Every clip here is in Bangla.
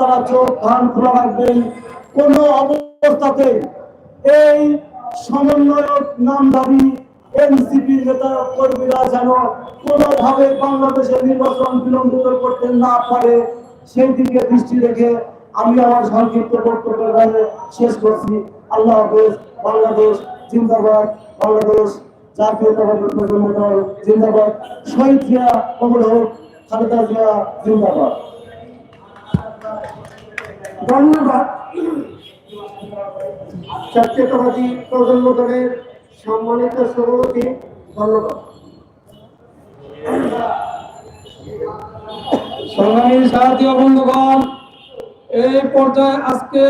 আপনারা চোখ, কান খোলা রাখবেন। কোন অবস্থাতে এই সমন্বয়ক নামধারী এনসিপির নেতা কর্মীরা যেন কোনোভাবে বাংলাদেশের নির্বাচন বিলম্বিত করতে না পারে, সেই দিকে দৃষ্টি রেখে আমি আমার সংক্ষিপ্ত বক্তব্য শেষ করছি। আল্লাহ হাফেজ, বাংলাদেশ জিন্দাবাদ, বাংলাদেশ দল জিন্দাবাদ। শহীদ জিয়া কমল হোক, খালেদা জিয়া জিন্দাবাদ। ধন্যবাদ। প্রজন্ম দলের সম্মানিত সভাপতি, ধন্যবাদ। সংগ্রামী বন্ধুগণ, এই পর্যায়ে আজকে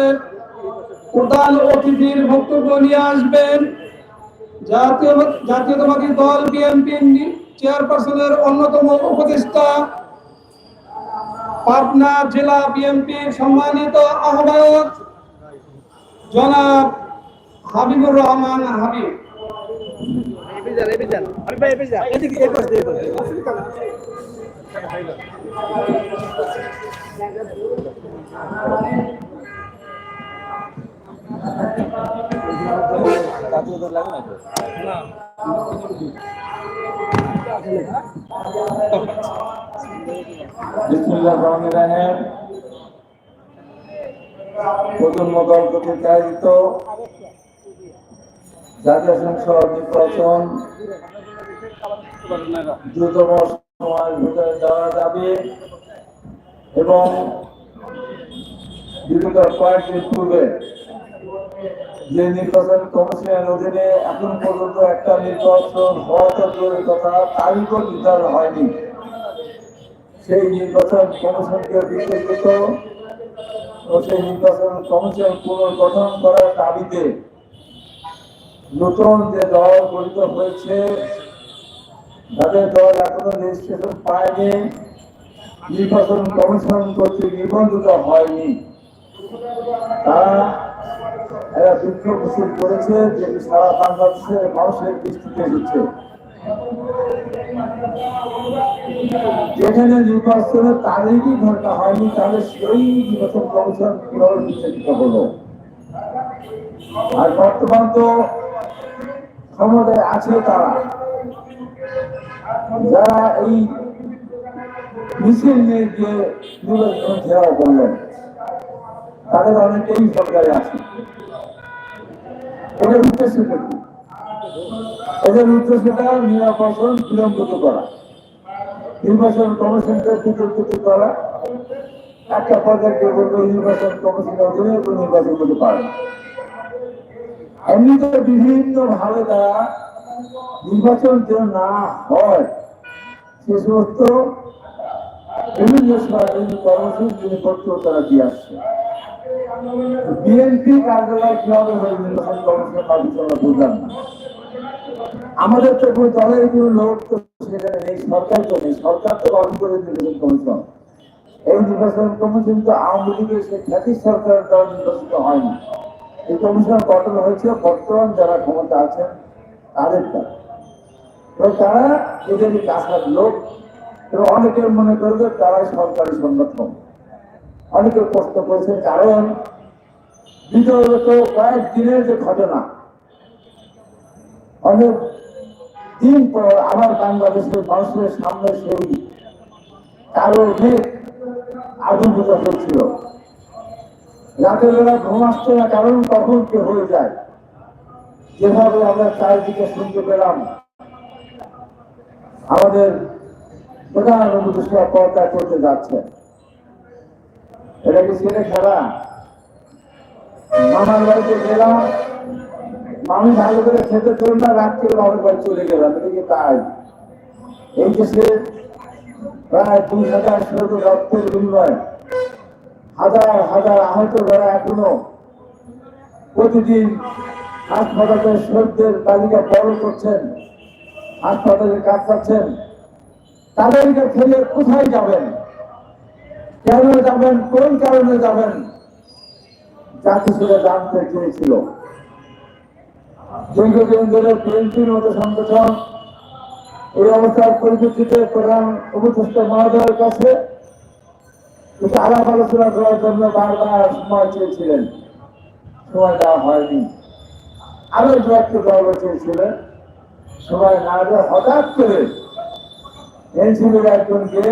প্রধান অতিথির বক্তব্য নিয়ে আসবেন জাতীয় জাতীয়তাবাদী দল বিএনপি চেয়ারপারসনের অন্যতম উপদেষ্টা পাবনা জেলা বিএনপির সম্মানিত আহ্বায়ক জনাব হাবিবুর রহমান হাবিব। রহমান রাহিম প্রজন্ম দল কর্তৃক আয়োজিত জাতীয় সংসদ ভিতরে দেওয়া যাবে এবং বিগত কয়েকদিন পূর্বে যে নির্বাচন কমিশনের অধীনে এখন পর্যন্ত একটা নির্বাচন হওয়া তো কথা তারিখও নির্ধারণ হয়নি। সেই নির্বাচন কমিশনকে বিশেষিত সেই নির্বাচন কমিশন পুনর্গঠন করার দাবিতে নতুন যে দল গঠিত হয়েছে যাদের দল এখনও রেজিস্ট্রেশন পায়নি, নির্বাচন কমিশন কর্তৃক নিবন্ধিত হয়নি। তারা এরা মিছিল করেছে সারা মানুষের দৃষ্টিতে যেখানে নির্বাচনের ঘটনা হয়নি, তাহলে সেই নির্বাচন কমিশন হলো? আর বর্তমান তো ক্ষমতায় আছে তারা। যারা এই মিছিল নিয়ে গিয়ে নির্বাচন ঘেরাও করলেন, তাদের অনেকেই সরকারে আছে। এদের উদ্দেশ্যটা কি? এদের উদ্দেশ্যটা নির্বাচন বিলম্বিত করা। নির্বাচন কমিশনকে বিতর্কিত করা। একটা পর্যায়ে বলবে নির্বাচন কমিশনের অধীনে নির্বাচন করতে পারে না। এমনিতে বিভিন্ন ভাবে তারা নির্বাচন যেন না হয়, সে সমস্ত বিভিন্ন সময় কর্মসূচি তারা দিয়ে আসছে। বিএনপি কার্যালয় কীভাবে আমাদের তো কোনো দলের কোনো লোক তো সেখানে নেই, সরকার তো নেই। সরকার তো গঠন করে নির্বাচন কমিশন। এই নির্বাচন কমিশন তো আওয়ামী লীগের খ্যাতি সরকারের দ্বারা নির্বাচিত হয়নি। এই কমিশন গঠন বর্তমান যারা ক্ষমতা আছেন, তাদের দ্বারা। তারা এদের কাছার লোক অনেকের মনে করবে তারাই সরকারি সংগঠন অনেকে প্রশ্ন করেছে কারণ বিগত কয়েক দিনের যে ঘটনা, অনেক দিন পর আবার বাংলাদেশের মানুষের সামনে সেই কারও মেঘ আবির্ভূত হয়েছিল। রাতের বেলা ঘুম আসছে না, কারণ কখন কে হয়ে যায়, যেভাবে আমরা চারিদিকে শুনতে পেলাম, আমাদের প্রধান উপদেষ্টা পর্দা করতে যাচ্ছে। এটা কি ছেলে খেলা? মামার বাড়িতে গেলাম আমি ভালো করে খেতে চল না রাত রাত্রে বাবার বাড়ি চলে গেলাম এটা কি তাই। এই দেশে প্রায় দুই হাজার ষোলো রক্তের বিনিময় হাজার হাজার আহত যারা এখনও প্রতিদিন হাসপাতালের শহীদদের তালিকা বড় করছেন, হাসপাতালে কাজ করছেন তাদেরকে ফেলে কোথায় যাবেন? কেন যাবেন, কোন কারণে যাবেন? জাতি সেটা জানতে চেয়েছিল। সংগঠন। এই অবস্থার পরিপ্রেক্ষিতে প্রধান মহোদয়ের কাছে আলাপ আলোচনা করার জন্য বারবার সময় চেয়েছিলেন। সময় দেওয়া হয়নি। আরও দু দল চেয়েছিলেন। সময় না হঠাৎ করে এনসিপির একজনকে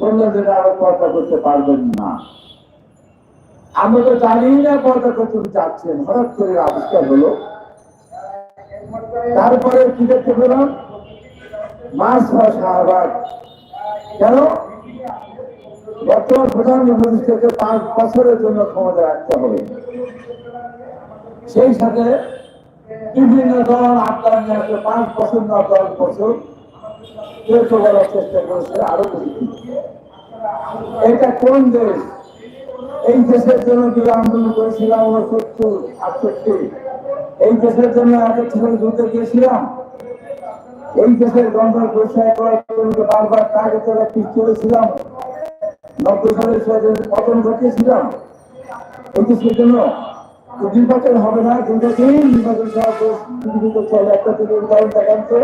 যে আরও পর্দা করতে পারবেন না। আমরা তো জানি না পর্দা করতে চাচ্ছেন হঠাৎ করে আবিষ্কার হলো। তারপরে কি দেখতে পেলাম? মাস ছয় শাহবাগ। কেন? বর্তমান প্রধান উপদেষ্টাকে পাঁচ বছরের জন্য ক্ষমতা রাখতে হবে। সেই সাথে বিভিন্ন দল আপনার নিয়ে পাঁচ বছর না দশ বছর। বলার চেষ্টা করেছে, আরও বেশি। এটা কোন দেশ? এই দেশের জন্য যে আন্দোলন করেছিলাম আমরা সত্তর আটষট্টি? এই দেশের জন্য এত ছেলে যুদ্ধে গিয়েছিলাম? এই দেশের গন্ডার পরিষ্কার করার জন্য বারবার কাজে তারা পিছ চলেছিলাম নব্বই সালের পতন ঘটিয়েছিলাম। এই দেশের জন্য নির্বাচন হবে না দীর্ঘদিন নির্বাচন চলে একটা থেকে উদাহরণ দেখান তো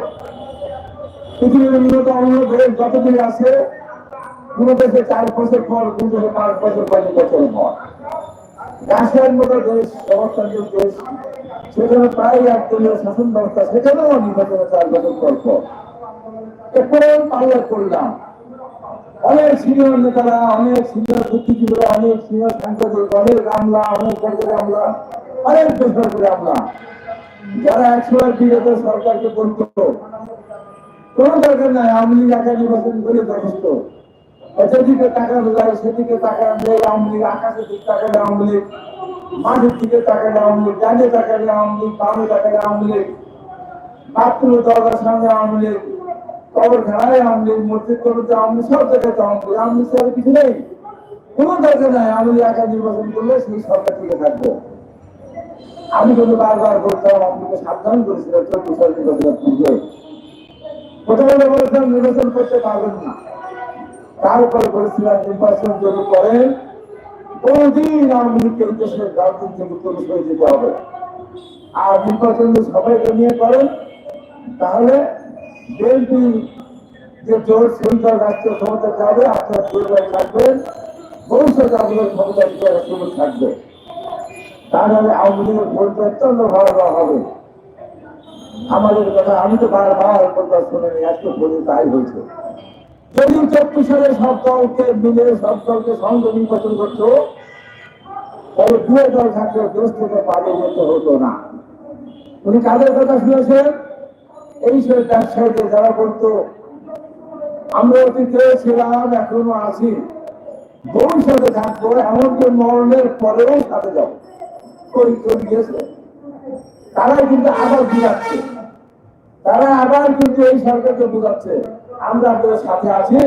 পৃথিবীর উন্নত অন্য দেশ যতদিন আছে কোন দেশে চার বছর পর কোন দেশে পাঁচ বছর পর নির্বাচন হয় রাশিয়ার মতো দেশ সমাজতান্ত্রিক দেশ সেখানে প্রায় এক দলীয় শাসন ব্যবস্থা সেখানেও নির্বাচনে চার বছর পর পর। এরপরে পাল্লা করলাম। অনেক সিনিয়র নেতারা, অনেক সিনিয়র বুদ্ধিজীবীরা, অনেক সিনিয়র সাংবাদিক, অনেক আমলা অনেক সরকারি আমলা অনেক বেসরকারি আমলা যারা একসময় বিগত সরকারকে বলতো, কোনো দরকার নাই, আওয়ামী লীগ একা নির্বাচন করে যথেষ্ট যেদিকে টাকা যায়, সেদিকে নেই আওয়ামী লীগ আকাশের দিকে নেই আওয়ামী লীগ, মাঠের দিকে নেই আওয়ামী লীগ ডানে নেই আওয়ামী লীগ, বামে নেই আওয়ামী লীগ বাথরুমে দরজার সামনে আওয়ামী লীগ, কবরখানায় আওয়ামী মসজিদ কমিটি আওয়ামী সব জায়গায় আওয়ামী লীগ। আওয়ামী কিছু নেই। কোনো দরকার নাই। আওয়ামী লীগ একা নির্বাচন করলে সেই সরকার টিকে থাকবে। আমি কিন্তু বারবার বলতাম, আপনাকে সাবধান করেছিলাম চোদ্দ পূর্বে প্রথমে বলেছিলাম নির্বাচন করতে পারবেন না। তারপরে বলেছিলাম নির্বাচন যদি করেন কোনদিন আওয়ামী এই দেশের রাজনীতি থেকে পুরুষ হয়ে যেতে হবে। আর নির্বাচন যদি সবাইকে নিয়ে করেন, তাহলে বিএনপি যে জোর সেন্টার রাষ্ট্রীয় ক্ষমতা যাবে আপনার পরিবার থাকবেন ভবিষ্যতে আপনার ক্ষমতা সুযোগ থাকবে। তাহলে আওয়ামী লীগের ভোট অত্যন্ত ভালো হবে। আমাদের কথা, আমি তো বারবার কথা শুনিনি এত বলে, তাই হয়েছে। যদি চব্বিশ সব দলকে মিলে, সব দলকে সঙ্গে নির্বাচন করতো। তাহলে দুয়ে দল থাকলে দেশ থেকে পালিয়ে যেতে হতো না। উনি কাদের কথা শুনেছেন? এই সব ব্যবসায়ীদের যারা বলতো আমরা অতীতে ছিলাম, এখনও আছি। ভবিষ্যতে থাকব, এমনকি মরণের পরেও সাথে যাব। করি করে গিয়েছে তারাই কিন্তু আবার বুঝাচ্ছে তারা আবার কিন্তু এই সরকারকে বুঝাচ্ছে আমরা আপনাদের সাথে আছি।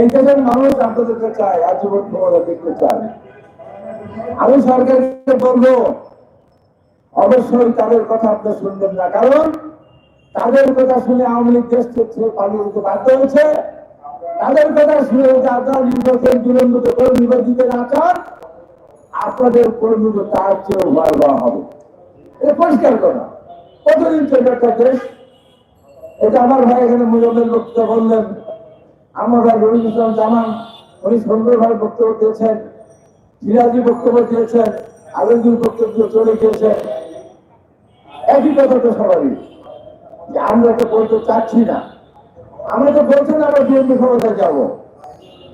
এই দেশের মানুষ আপনাদেরকে চায় আজীবন ক্ষমতা দেখতে চায়। আমি সরকারকে বলব, অবশ্যই তাদের কথা আপনি শুনবেন না, কারণ তাদের কথা শুনে আওয়ামী লীগ দেশ থেকে পালিয়ে যেতে বাধ্য হয়েছে। তাদের কথা শুনে যদি আপনারা নির্বাচন বিলম্বিত করে নির্বাচিত না চান। আপনাদের কর্মীত তার চেয়েও ভয় হবে। এটা পরিষ্কার কথা। কতদিন চলবে একটা দেশ এটা আমার ভাই এখানে মুজবের বক্তব্য বললেন আমার ভাই রবি ইসলাম জামান, উনি সুন্দরভাবে বক্তব্য দিয়েছেন, সিরাজি বক্তব্য দিয়েছেন, আলমগীর বক্তব্য চলে গিয়েছেন। একই কথা তো সবারই, যে আমরা তো বলতে চাচ্ছি না। আমরা তো বলছি না আমরা বিএনপি ক্ষমতায় যাব।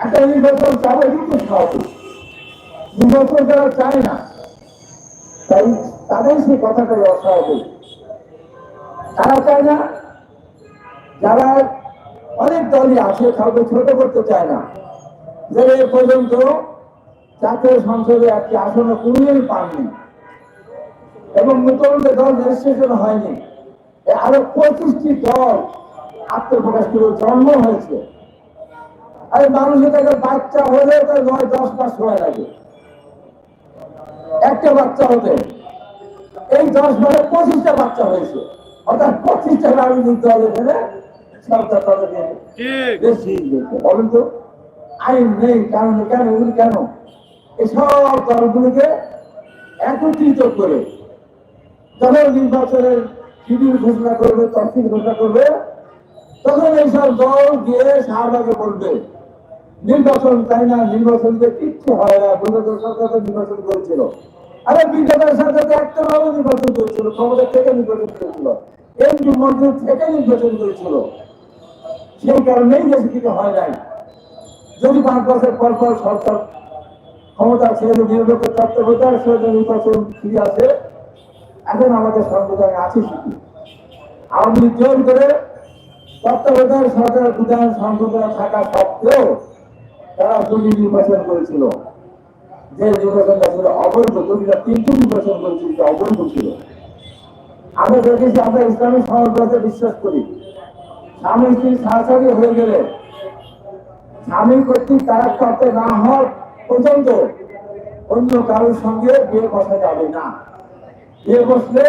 একটা নির্বাচন যাব কিন্তু স্বাভাবিক নির্বাচন যারা চায় না, তাই তাদের সেই কথাটাই অস্বাভাবিক। তারা চায় না যারা অনেক দলই আছে, কাউকে ছোট করতে চায় না। যে এ পর্যন্ত জাতীয় সংসদে একটি আসন কোনোদিনই পাননি এবং নতুন দল রেজিস্ট্রেশন হয়নি আরও পঁচিশটি দল আত্মপ্রকাশ করে জন্ম হয়েছে। আর মানুষের তাকে বাচ্চা হলেও তার নয়, দশ মাস সময় লাগে। একটা বাচ্চা হতে এই দশ মাসে পঁচিশটা বাচ্চা হয়েছে। অর্থাৎ পঁচিশটা রাজনৈতিক দল এখানে সরকার তাদেরকে বেশি বলেন তো আইন নেই কারণ কেন এগুলি কেন? এসব দলগুলিকে একত্রিত করে যখন নির্বাচনের শিডিউল ঘোষণা করবে তফসিল ঘোষণা করবে তখন এইসব দল গিয়ে শাহবাগে বলবে নির্বাচন তাই না নির্বাচনকে কিচ্ছু হয় না। বিগত সরকার তো নির্বাচন করেছিল। আরে বিগত সরকার একটা ভাবে নির্বাচন করেছিল। ক্ষমতা থেকে নির্বাচন করেছিল। এমপি মন্ত্রী থেকে নির্বাচন করেছিল। সেই কারণেই কিছু হয় নাই। যদি পাঁচ বছর পর পর সরকার ক্ষমতা ছেড়ে নির্বাচন তত্ত্বাবধায়ক সরকার নির্বাচন ফিরে আসে, এখন আমাদের সংবিধানে আছে সেটি। আওয়ামী লীগ জোর করে তত্ত্বাবধায়ক সরকারের বিধান সংশোধন থাকা সত্ত্বেও তারা দুটি নির্বাচন করেছিল। যে নির্বাচনটা ছিল অবৈধ, দুটিটা তিনটি নির্বাচন করেছিল, অবৈধ ছিল। আমরা দেখেছি আমরা ইসলামিক সমাজবাদে বিশ্বাস করি। স্বামী স্ত্রী সাহায্য হয়ে গেলে? স্বামী কর্তৃক তারা করতে না হওয়ার পর্যন্ত অন্য কারোর সঙ্গে বিয়ে বসা যাবে না। বিয়ে বসলে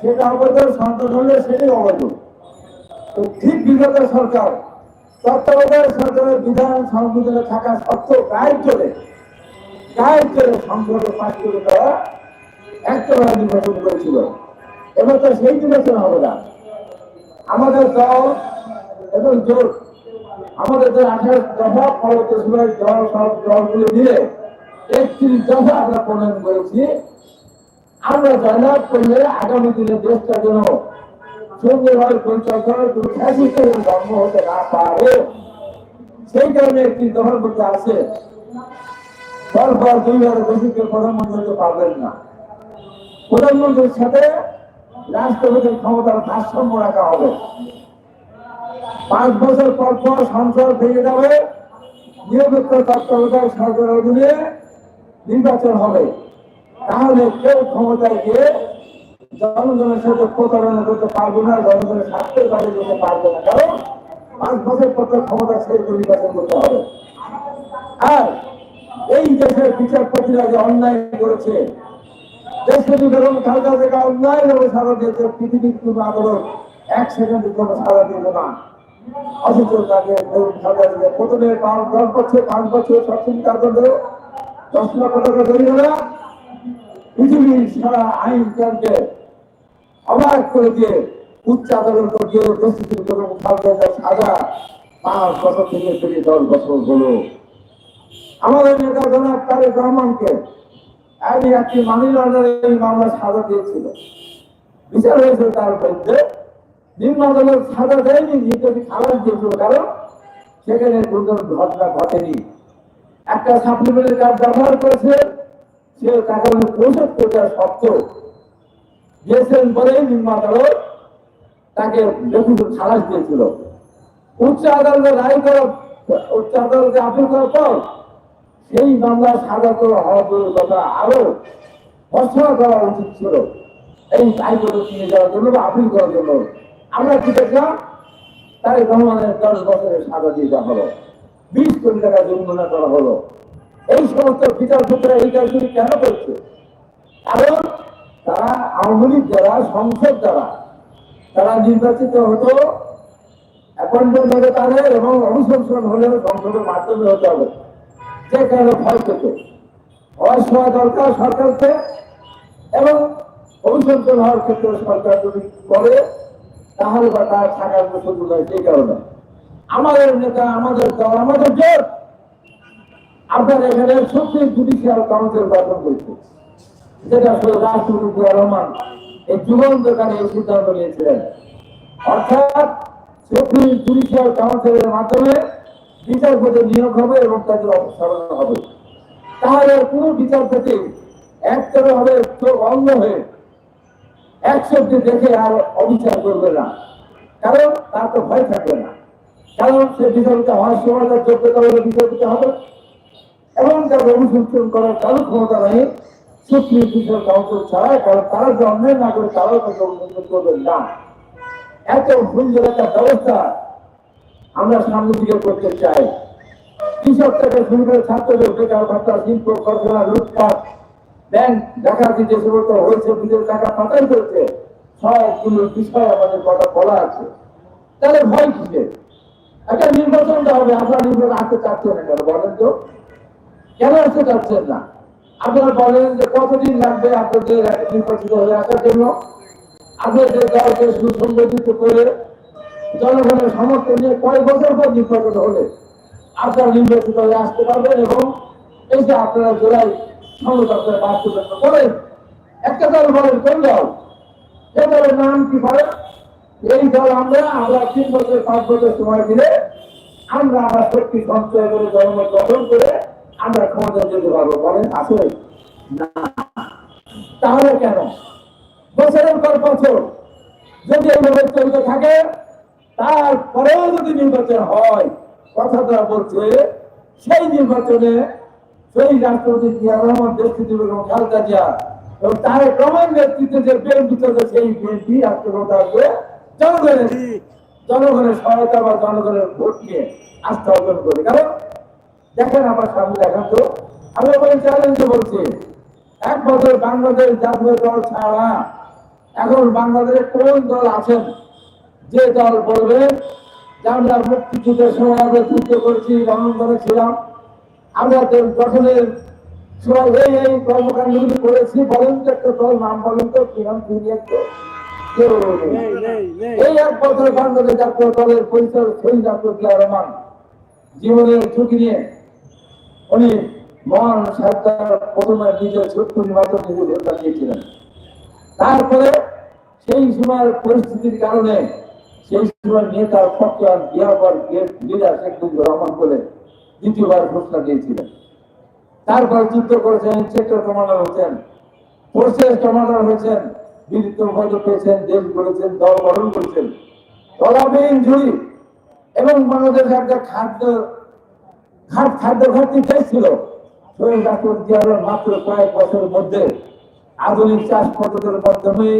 সেটা অবৈধ, সন্তান হলে সেটাই অবৈধ। তো ঠিক বিগত সরকার, তত্ত্বাবধায়ক সরকারের বিধান সংবিধানে থাকা সত্ত্বেও গায়ের চলে গায়ের চলে সংসদে পাশ করে তারা একটাবার নির্বাচন করেছিল। এবার তো সেই নির্বাচন হবে না। আমাদের দল এবং জোট, আমাদের যে আঠাশ দফা পরবর্তী সময় দল, সব দলগুলো মিলে একত্রিশ দফা আমরা প্রণয়ন করেছি। আমরা জয়লাভ করলে আগামী দিনে দেশটা যেন সুন্দরভাবে পরিচালনা দুর্ঘাসিত জন্ম হতে না পারে। সেই কারণে একটি দফার মধ্যে আছে পর পর দুইবারে বেশি কেউ প্রধানমন্ত্রী পারবেন না। প্রধানমন্ত্রীর সাথে রাষ্ট্রপতির ক্ষমতার ভারসাম্য রাখা হবে। পাঁচ বছর পর পর সংসদ ভেঙে যাবে, নিরপেক্ষ তত্ত্বাবধায়ক সরকারের অধীনে নির্বাচন হবে। তাহলে কেউ ক্ষমতায় গিয়ে জনগণের সাথে প্রতারণা করতে পারবে না, জনগণের স্বার্থের বাইরে যেতে পারবে না। কারণ পাঁচ বছর পর ক্ষমতা দিয়ে নির্বাচন করতে হবে। আর এই দেশের বিচারপতিরা যে অন্যায় করেছে দেশপতি বেগম খালেদা থেকে সারা দিয়েছে পৃথিবীর কোন আদালত এক সেকেন্ডের জন্য সারা দিল না। অথচ তাকে প্রথমে পাঁচ দশ বছর পাঁচ বছর সবসময় কার্য দশ লক্ষ টাকা পৃথিবীর সারা আইন কেন্দ্রে অবাক করে দিয়ে উচ্চ আদালত দিয়ে সাজা পাঁচ বছর থেকে ফিরে দশ বছর হলো। আমাদের নেতা জনাব আমি একটি মানি এই মামলা সাজা দিয়েছিল। বিচার হয়েছে তার সাজা দেয়নি খালাস দিয়েছিল কারণ সেখানে ঘটনা ঘটেনি। একটা সাপ্লিমেন্টের কার্ড ব্যবহার করেছে, সে টাকা পরিশোধ করতে সত্ত্বেও দিয়েছেন বলেই নিম্ন তাকে বেকুব খালাস দিয়েছিল। উচ্চ আদালতে রায় করা উচ্চ আদালতে আপিল করার পর সেই মামলা সাজা করা হওয়ার কথা আরও ভর্সনা করা উচিত ছিল। এই হাইকোর্টে নিয়ে যাওয়ার জন্য বা আপিল করার জন্য। আমরা কি দেখলাম? তাই রহমানের দশ বছরের সাজা দিয়ে দেওয়া হলো। বিশ কোটি টাকা জরিমানা করা হলো। এই সমস্ত বিচারপতিরা এই কাজগুলি কেন করছে কারণ তারা আওয়ামী লীগ যারা, সংসদ যারা, তারা নির্বাচিত হতো, অ্যাপয়েন্টমেন্ট হবে তাদের এবং অনুশাসন হলেও সংসদের মাধ্যমে হতে হবে। যে কারণে ভয় পেত ভয় শোয়া দরকার সরকারকে এবং অভিশংসন হওয়ার ক্ষেত্রে সরকার যদি করে, তাহলে বা তার থাকার হয় সেই কারণে। আমাদের নেতা, আমাদের দল, আমাদের জোট, আপনার এখানে সুপ্রিম জুডিশিয়াল কাউন্সিল গঠন করেছে। যেটা রাষ্ট্রপতি রহমান এই যুগান্তকালে এই সিদ্ধান্ত নিয়েছিলেন। অর্থাৎ সুপ্রিম জুডিশিয়াল কাউন্সিলের মাধ্যমে বিচারপতি নিয়োগ হবে এবং তাদের অপসারণ হবে। তাহলে কোন বিচারপতি একতরে হবে চোখ অন্ধ হয়ে একশোটি দেখে আর অবিচার করবে না। কারণ তার তো ভয় থাকবে না। কারণ সে বিচারপতি হওয়ার সময় তার যোগ্যতা হলে বিচারপতি হবে। এবং তার অনুসন্ধান করার কারও ক্ষমতা নেই। সুপ্রিম বিচার কাউন্সিল ছাড়া কারণ তারা যে না করে তারাও তাকে অনুসন্ধান করবেন না। এত সুন্দর একটা ব্যবস্থা আমরা সামনের দিকে করতে চাই। কৃষক থেকে শুরু করে ছাত্রদের বেকার ভাতা, শিল্প কারখানা লুটপাট, ব্যাংক ডাকাতি যে সমস্ত হয়েছে বিদেশ টাকা পাচার করেছে। সবগুলোর বিষয় আমাদের কথা বলা আছে। তাহলে ভয় কিসে একটা নির্বাচনটা হবে আপনারা নির্বাচন আসতে চাচ্ছেন না কেন বলেন তো? কেন আসতে চাচ্ছেন না? আপনারা বলেন যে কতদিন লাগবে আপনাদের নির্বাচিত হয়ে আসার জন্য? আপনাদের দলকে সুসংগঠিত করে জনগণের সমর্থন নিয়ে কয়েক বছর পর নির্বাচন হলে আপনারা নির্বাচিত হয়ে আসতে পারবেন এবং এই যে আপনারা সংগঠন আপনারা বাস্তবায়ন করেন একটা দল বলেন, কোন দল? এই দলের নাম কি বলেন? এই দল আমরা আমরা তিন বছর, পাঁচ বছর সময় দিলে আমরা আমরা শক্তি সঞ্চয় করে, জনমত গঠন করে আমরা ক্ষমতা যেতে পারব। বলেন, আসলে না। তাহলে কেন? বছরের পর বছর যদি এইভাবে চলতে থাকে তারপরেও যদি নির্বাচন হয় কথা তারা বলছে সেই নির্বাচনে সেই রাষ্ট্রপতি জিয়া রহমান দেশপতি এবং খালেদা জিয়া এবং তার নেতৃত্বে যে বিএনপি চলছে সেই বিএনপি আসবে জনগণের জনগণের সহায়তা বা জনগণের ভোট নিয়ে আস্থা অর্জন করে। কারণ দেখেন আমার সামনে দেখেন তো আমি ওখানে চ্যালেঞ্জ বলছি এক বছর বাংলাদেশ জাতীয় দল ছাড়া এখন বাংলাদেশে কোন দল আছেন? যে দল বলবে যে আমরা মুক্তিযুদ্ধের সময় আমরা যুদ্ধ করেছি রণাঙ্গনে ছিলাম আমরা গঠনের সময় এই এই কর্মকাণ্ডগুলি করেছি বলেন তো একটা দল নাম বলেন তো কি নাম। এই এক বছর বাংলাদেশ জাতীয় দলের পরিচয় শহীদ আব্দুল জিয়া রহমান। জীবনের ঝুঁকি নিয়ে উনি মহান সরকার প্রথমে নিজের ছোট্ট নির্বাচন ভোটটা দিয়েছিলেন। তারপরে সেই সময়ের পরিস্থিতির কারণে সেই সময় নিয়ে নেতার ফকরান বিয়াবার লিডার শেখ মুজিবুর রহমান বলে দ্বিতীয়বার ঘোষণা দিয়েছিলেন। তারপর যুদ্ধ করেছেন সেক্টর কমান্ডার হয়েছেন ফোর্সেস কমান্ডার হয়েছেন বীরত্ব পদক পেয়েছেন, দেশ গড়েছেন, দল গঠন করেছেন। তলাবিহীন ঝুড়ি এবং বাংলাদেশ একটা খাদ্য খাদ খাদ্য ঘাটতি ছিল শহীদ ডাক্তার জিয়ারের মাত্র কয়েক বছরের মধ্যে আধুনিক চাষ পদ্ধতির মাধ্যমে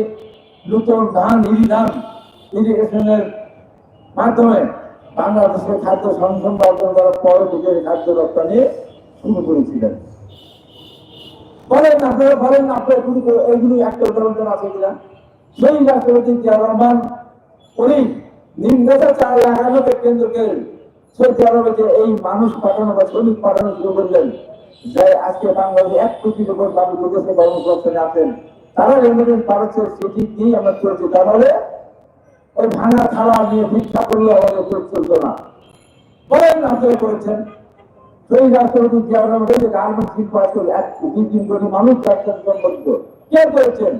নূতন ধান ইরি ধান ইরিগেশনের মাধ্যমে বাংলাদেশের খাদ্য সংসদ অর্জন করার পরে নিজের খাদ্য রপ্তানি শুরু করেছিলেন। বলেন আপনারা বলেন আপনার করে এইগুলো একটা উদাহরণ আছে কিনা? সেই রাষ্ট্রপতি জিয়া রহমান, উনি নির্দেশা চাল লাগানোকে কেন্দ্র করে সৌদি আরবে এই মানুষ পাঠানো বা শ্রমিক পাঠানো শুরু করলেন, যে আজকে বাংলাদেশে এক কোটি লোক দাবি বিদেশে কর্মসংস্থানে আছেন তারা রেমিটেন্স পাঠাচ্ছে সেটি দিয়েই আমরা চলছি তাহলে ওই ভাঙা থালা নিয়ে ভিক্ষা করলে আমাদের চোখ চলতো না। বলেন আপনারা করেছেন। করেছেন?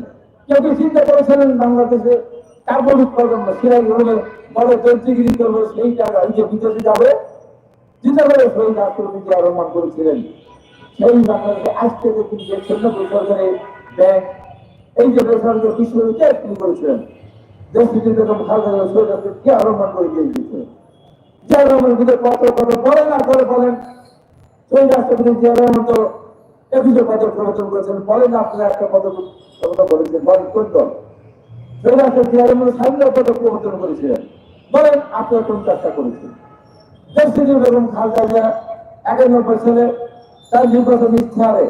বিশ্ববিদ্যালয় দেশ বিদেশে যখন খালেদা রাষ্ট্রপতি জিয়া রহমান করে দিয়ে দিয়েছিলেন জিয়া রহমান কিন্তু কত কত বলেন আর করে বলেন, সেই রাষ্ট্রপতি জিয়া রহমান তো একুশে পদক প্রবর্তন করেছেন, বলেন আপনারা একটা পদক প্রবর্তন করেছেন, বলেন কোন দল? সেই রাষ্ট্রপতি জিয়া রহমান স্বাধীনতা পদক প্রবর্তন করেছিলেন। বলেন আপনারা কোন কাজটা করেছেন? দেশটির বেগম খালেদা জিয়া একানব্বই সালে তার নির্বাচন ইচ্ছারে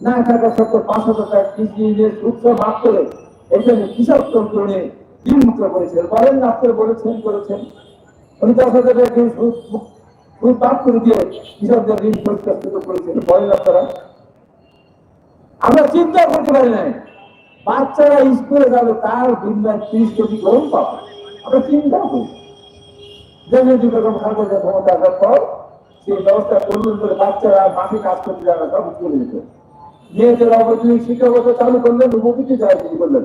না থাকা সত্ত্বেও পাঁচশো টাকা কৃষি নিজের উৎসব মাফ করে এখানে কৃষক তন্ত্র নিয়ে বিমুক্ত করেছিলেন বলেন না বলেছেন, করেছেন। করে করি। সেই ব্যবস্থা করলেন বলে বাচ্চারা মাঠে কাজ করতে যাবে সব মেয়েদের অবৈতনিক শিক্ষাগত চালু করলেন উপকৃত যায় শুরু করলেন।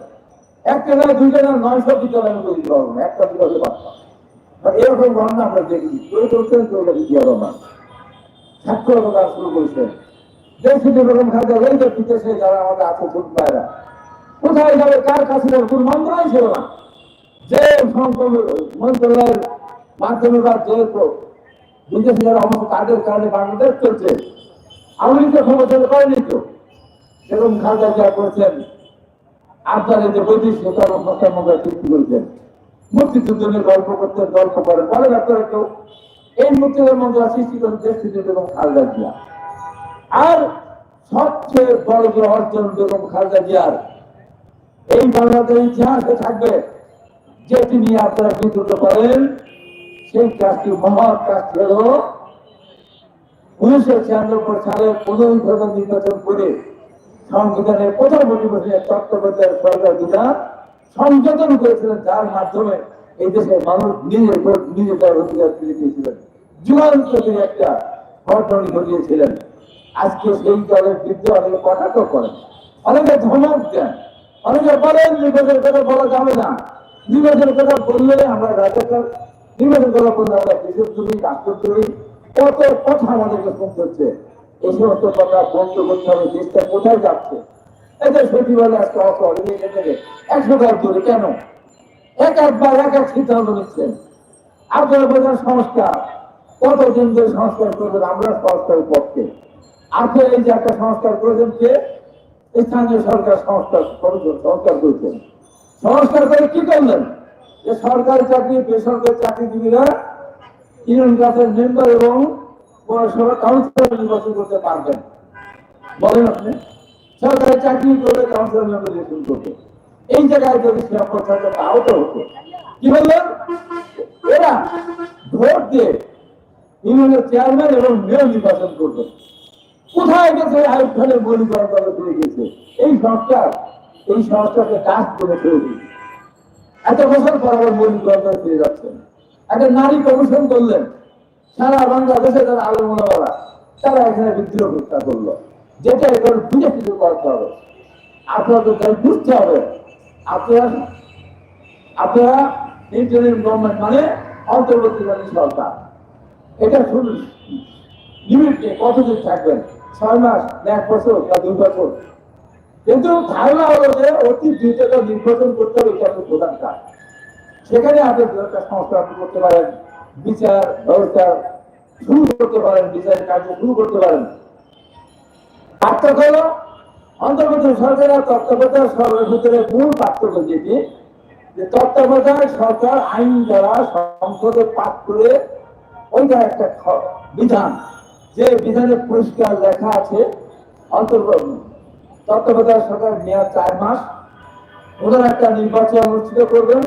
একটা না, দুইটা না নয়শো বিদ্যালয় আমি করে দিতে পারব না একটা বিদ্যালয় পারতাম এরকম ঘটনা আমরা দেখি। কেউ করছেন কেউ জিয়া রহমান সাক্ষরতা শুরু করেছেন দেশে যেরকম খাদ্য এই যে বিদেশে যারা আমাদের আছে ছোট ভাইরা কোথায় যাবে, কার কাছে যাবে, কোন মন্ত্রণালয় ছিল না। যে মন্ত্রণালয়ের মাধ্যমে বা যে বিদেশে যারা অবস্থা, তাদের কারণে বাংলাদেশ চলছে। আমেরিকা ক্ষমতা করেনি তো সেরকম খাদ্য যা করেছেন আপনারা যে বৈদেশিক মধ্যে সৃষ্টি করেছেন। মুক্তিযুদ্ধ নিয়ে গল্প করতেন, গল্প করেন। বলেন আপনারা কেউ এই মুক্তিদের মধ্যে সৃষ্টি করেন এবং খালেদা জিয়া। আর সবচেয়ে বড় যে অর্জন বেগম খালেদা জিয়ার, এই বাংলাদেশের ইতিহাসে থাকবে যেটি নিয়ে আপনারা বিদ্রুত করেন, সেই কাজটি মহৎ কাজটি হল উনিশশো ছিয়ানব্বই সালে ফেব্রুয়ারি নির্বাচন করে সংবিধানের প্রথম অধিবেশনে তত্ত্বাবধায়ক সরকার বিধান সংযোজন করেছিলেন, যার মাধ্যমে এই দেশের মানুষ নিজের ভোট নিজে তার অধিকার ফিরে পেয়েছিলেন যুগান্তরী একটা ঘটনা ঘটিয়েছিলেন। আজকে সেই দলের বিরুদ্ধে অনেকে কটাক্ষ করেন, অনেকে ধমক দেন, অনেকে বলেন নির্বাচনের কথা বলা যাবে না। নির্বাচনের কথা বললে আমরা রাজাকার নির্বাচন করা বললে আমরা দেশদ্রোহী রাষ্ট্রদ্রোহী, কত কথা আমাদেরকে শুনতে হচ্ছে। এই সমস্ত কথা বন্ধ করতে হবে দেশটা কোথায় যাচ্ছে? এদের সচিবালয় আজকে অত একশো কাজ ধরে কেন? এক একবার এক এক সিদ্ধান্ত নিচ্ছেন আপনারা বলছেন সংস্কার কতদিন ধরে সংস্কার করবেন আমরা সংস্কারের পক্ষে আপনার এই যে একটা সংস্কার করেছেন কে? স্থানীয় সরকার সংস্কার করেছেন সংস্কার করেছেন। সংস্কার করে কি করলেন? যে সরকারি চাকরি, বেসরকারি চাকরিজীবীরা ইউনিয়ন ক্লাসের মেম্বার এবং পৌরসভা কাউন্সিলর নির্বাচন করতে পারবেন। বলেন আপনি, সরকারি চাকরি করবে কাউন্সিলর নির্বাচন করবে। এই জায়গায় যদি সরকার আহত হতো, কি বললেন এরা ভোট দিয়ে ইউনিয়নের চেয়ারম্যান এবং মেয়র নির্বাচন করবে। কোথায় গেছে? আয়ুব খানের মৌলিকরণ করে ফিরে গেছে। এই সংস্কার এই সংস্কারকে কাজ করে ফেলে দিয়েছে। এত বছর পর আবার মৌলিকরণ করে ফিরে যাচ্ছেন একটা নারী কমিশন করলেন। সারা বাংলাদেশে যারা করা তারা এখানে বিদ্রোহ প্রতিষ্ঠা করল। যেটা এখন বুঝে কিছু করতে হবে। আপনাদের তাই বুঝতে হবে, আপনারা গভর্নমেন্ট মানে অন্তর্বর্তীকালীন সরকার। এটা শুনুন। লিমিটে কতদিন থাকবেন? ছয় মাস এক বছর বা দুই বছর? কিন্তু ধারণা হলো যে অতি দ্রুত নির্বাচন করতে হবে প্রধান কাজ। সেখানে আপনি সংস্কার করতে পারেন। বিচার ব্যবস্থা শুরু করতে পারেন বিচারের কার্য শুরু করতে পারেন। পার্থক্য হলো তত্ত্বাবধায়ক সরকারের ভিতরে মূল পার্থক্য যেটি, যে তত্ত্বাবধায়ক সরকার আইন দ্বারা সংসদে পাঠ করে ওইটা একটা বিধান। যে বিধানে পরিষ্কার লেখা আছে অন্তর্গত তত্ত্বাবধায়ক সরকার মেয়াদ চার মাস। ওনারা একটা নির্বাচন অনুষ্ঠিত করবেন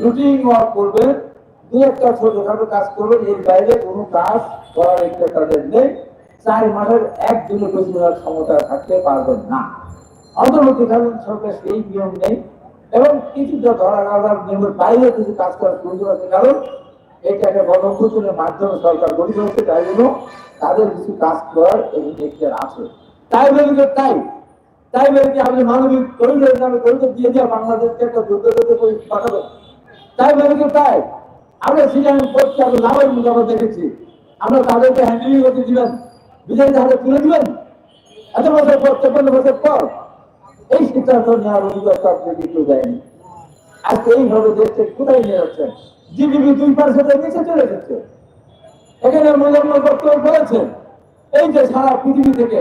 রুটিন ওয়ার্ক করবেন দু একটা কাজ করবেন, এর বাইরে কোনো কাজ করার তাদের নেই। চার মাসের এক বেশি ক্ষমতা থাকতে পারবেন না। অন্তর্বর্তীকালীন সরকার সেই নিয়ম নেই। এবং নিয়মের বাইরে কিছু কাজ করার আছে, কারণ গণভূষণের মাধ্যমে সরকার গঠিত হচ্ছে, তাই জন্য তাদের কিছু কাজ করার এবং এখতিয়ার আছে। তাই তাই। তাই কি আপনি মানবিক দিয়ে দেওয়া বাংলাদেশকে একটা যুদ্ধ পাঠাবেন? তাই তাই। আমরা সিজন করছি, আমরা লাভের মুখ দেখেছি। আমরা তাদেরকে হ্যান্ডেলিং করতে দিবেন বিজয়ী হাতে তুলে দিবেন এত বছর পর, চব্বন্ন বছর পর, এই সিদ্ধান্ত নেওয়ার অধিকার আপনি কিন্তু দেয়নি। আজকে এইভাবে দেশকে কোথায় নিয়ে যাচ্ছেন? জিডিপি দুই পার্সেন্টের নিচে চলে যাচ্ছে এখানে মোজাম্মল বক্তব্য বলেছেন, এই যে সারা পৃথিবী থেকে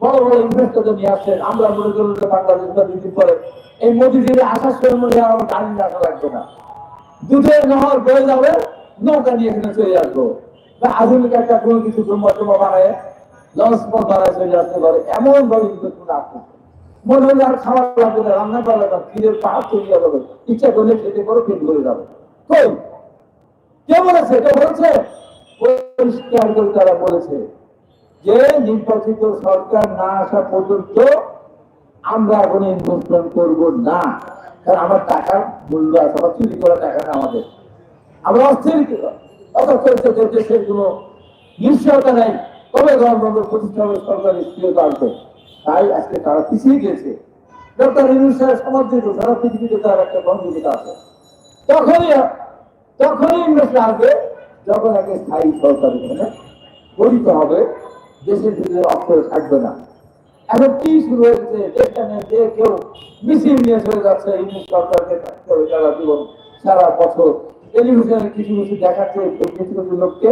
বড় বড় ইনভেস্টর নিয়ে আসছেন, আমরা মনে করি বাংলাদেশ দুদিন পরে এই মোদিজির আসার সময় মনে হয় আমার গাড়ি রাখা লাগবে না। দুধের নহর বয়ে যাবে, নৌকা নিয়ে এখানে চলে আসব। আধুনিক একটা কোনো কিছু ব্রহ্মটমা বানায় চলে আসতে পারে। এমন ভাবে কিন্তু কোনো মনে আর খাওয়া লাগবে না, রান্না করা লাগবে পাহাড় ইচ্ছা করলে খেতে করো যাবে। কে বলেছে? কে বলেছে? পরিষ্কার করে তারা বলেছে যে নির্বাচিত সরকার না আসা পর্যন্ত আমরা এখন ইনভেস্টমেন্ট করব না। কারণ আমার টাকার মূল্য আছে, আমার চুরি করা টাকা না আমাদের। আমরা অস্থির কোনো নিশ্চয়তা নাই কবে গণতন্ত্র প্রতিষ্ঠা হবে তাই আজকে তারা পিছিয়ে গিয়েছে। ডক্টর ইনুস সাহেব সমর্থিত সারা পৃথিবীতে তার একটা গণতন্ত্র আছে। তখনই তখনই ইংরেজরা আসবে, যখন একটা স্থায়ী সরকার এখানে হবে, দেশের ভিতরে থাকবে না। এখন কি শুরু হয়েছে? যেখানে যে কেউ মিছিল নিয়ে চলে যাচ্ছে ইংলিশ সরকারকে থাকতে হবে সারা জীবন সারা বছর। টেলিভিশনে কিছু কিছু দেখাচ্ছে কিছু কিছু লোককে।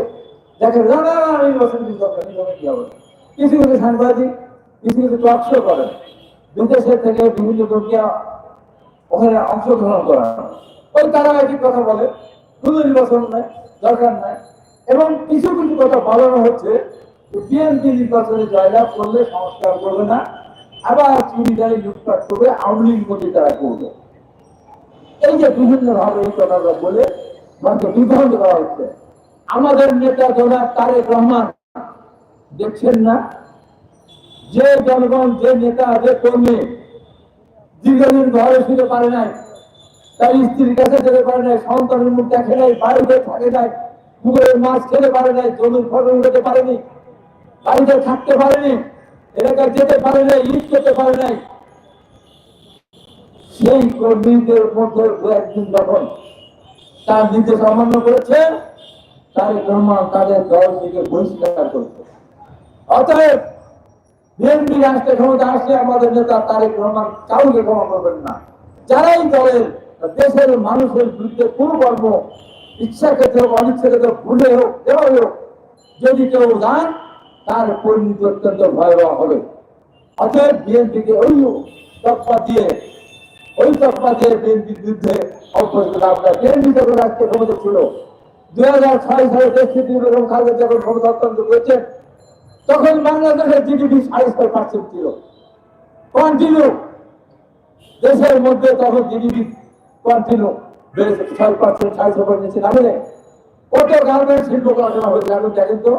দেখে না না নির্বাচন কিছু দরকার নির্বাচন কি হবে? কিছু কিছু সাংবাদিক, কিছু কিছু টক শো করেন। বিদেশের থেকে বিভিন্ন লোককে ওখানে অংশগ্রহণ করা ওই তারা একই কথা বলে, কোনো নির্বাচন নাই, দরকার নাই। এবং কিছু কিছু কথা বলানো হচ্ছে বিএনপি নির্বাচনে জয়লাভ করলে সংস্কার করবে না, আবার চুরিদারি লুটপাট করবে, আওয়ামী লীগ মধ্যে তারা করবে। এই যে বিভিন্ন ভাবে এই কথাটা বলে মানুষকে বিভ্রান্ত করা হচ্ছে। আমাদের নেতা জনাব তারেক রহমান দেখছেন না? যে জনগণ, যে নেতা, যে কর্মী দীর্ঘদিন ঘরে ফিরে পারে নাই, তার স্ত্রীর কাছে যেতে পারে নাই, সন্তানের মুখ দেখে নাই, বাড়িতে থাকে নাই, পুকুরের মাছ খেতে পারে নাই, জমির ফসল উঠাতে পারেনি বাড়িতে থাকতে পারেনি, এলাকায় যেতে পারে নাই ঈদ করতে পারে নাই। সেই কর্মীদের মধ্যে একদিন যখন তার নির্দেশ অমান্য করেছে তারেক রহমান তাদের দল থেকে বহিষ্কার করেছে। অতএব বিএনপি রাষ্ট্রে ক্ষমতা আসলে আমাদের নেতা তারেক রহমান কাউকে ক্ষমা করবেন না। যারাই দলের দেশের মানুষের বিরুদ্ধে কোন কর্ম ইচ্ছা ক্ষেত্রে হোক অনিচ্ছা ক্ষেত্রে ভুলে হোক দেওয়া হোক, যদি কেউ যান তার পরিণতি অত্যন্ত ভয়াবহ হবে। অতএব বিএনপিকে ওই তৎপা দিয়ে, ওই তৎপা দিয়ে বিএনপির বিরুদ্ধে বিএনপি যখন রাষ্ট্রীয় ক্ষমতা ছিল। দুই হাজার ছয় সালে দেশ বেগম খালেদা যখন ক্ষমতা হস্তান্তর করেছেন তখন বাংলাদেশের জিডিপি সাড়ে পার্সেন্ট ছিল। কন্টিনিউ দেশের মধ্যে তখন জিডিপি কন্টিনিউ ছয় পার্সেন্ট, সাড়ে ছয় পার্সেন্ট নামে নেই। কত গার্মেন্ট শিল্প কারখানা হয়েছে এখন দেখেন তো?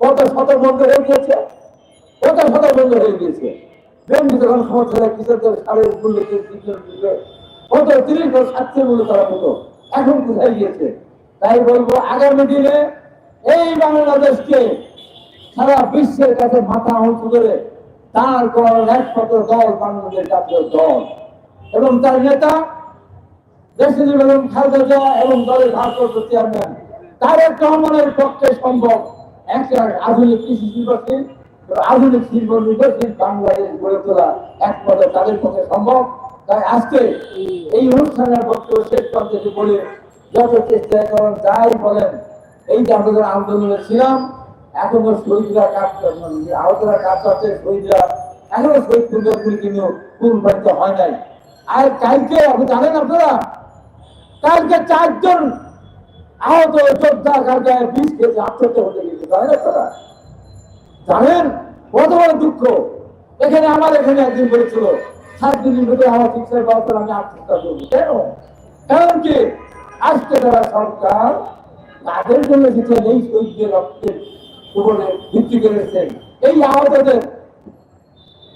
কত শত বন্ধ হয়ে গিয়েছে কত বন্ধ হয়ে গিয়েছে বিএনপি যখন ক্ষমতা ছিল কৃষকদের সারের মূল্য কত? তিরিশ মূল্য করা হতো এখন কোথায় গিয়েছে তাই বলব, আগামী দিনে এই বাংলাদেশকে সারা বিশ্বের কাছে মাথা উঁচু করে তার করার একমাত্র দল বাংলাদেশ জাতীয় দল। এবং তার নেতা দেশের এবং দলের ভারপ্রাপ্ত চেয়ারম্যান তারেক রহমানের পক্ষে সম্ভব। একটা আধুনিক কৃষি নির্বাচন আধুনিক শিল্প নির্বাচন বাংলাদেশ গড়ে তোলা একমাত্র তাদের পক্ষে সম্ভব। তাই আজকে এই অনুষ্ঠানের বক্তব্য শেষ বলে যত চেষ্টা করেন, যাই বলেন, এই যে আমরা আন্দোলনে ছিলাম, এখনও শহীদরা কাজ আহতরা কাজ আছে শহীদরা এখনও শহীদ পূর্ণগুলি কিন্তু পূর্ণবাহিত হয় নাই। আর কালকে, আপনি জানেন আপনারা? কালকে চারজন আহত যোদ্ধা কালকে বিষ খেয়েছে, আত্মহত্যা হতে গেছে জানেন আপনারা? কত বড় দুঃখ। এখানে আমার এখানে একদিন বলেছিল, সাত দিনের ভিতরে আমার চিকিৎসার ব্যবস্থা আমি আত্মহত্যা করব। কেন? কারণ কি? আজকে যারা সরকার তাদের জন্য কিছু নেই শহীদদের রক্তের উপরে ভিত্তি করেছেন এই আহতদের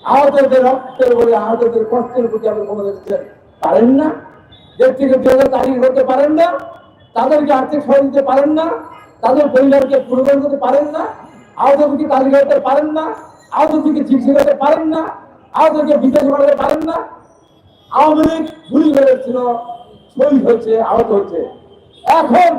আহতদের রক্তের উপরে, আহতদের কষ্টের প্রতি আপনি কোনো দিচ্ছেন পারেন না? দেড় থেকে দু হাজার তারিখ হতে পারেন না? তাদেরকে আর্থিক সহায় দিতে পারেন না, তাদের পরিবারকে পূরণ করতে পারেন না আহতদেরকে তালিকা করতে পারেন না আহতদেরকে চিকিৎসা করতে পারেন না আহতদেরকে বিদেশ বাড়াতে পারেন না। আওয়ামী লীগ ভুল মেরেছিল শহীদ হচ্ছে আহত হচ্ছে এখন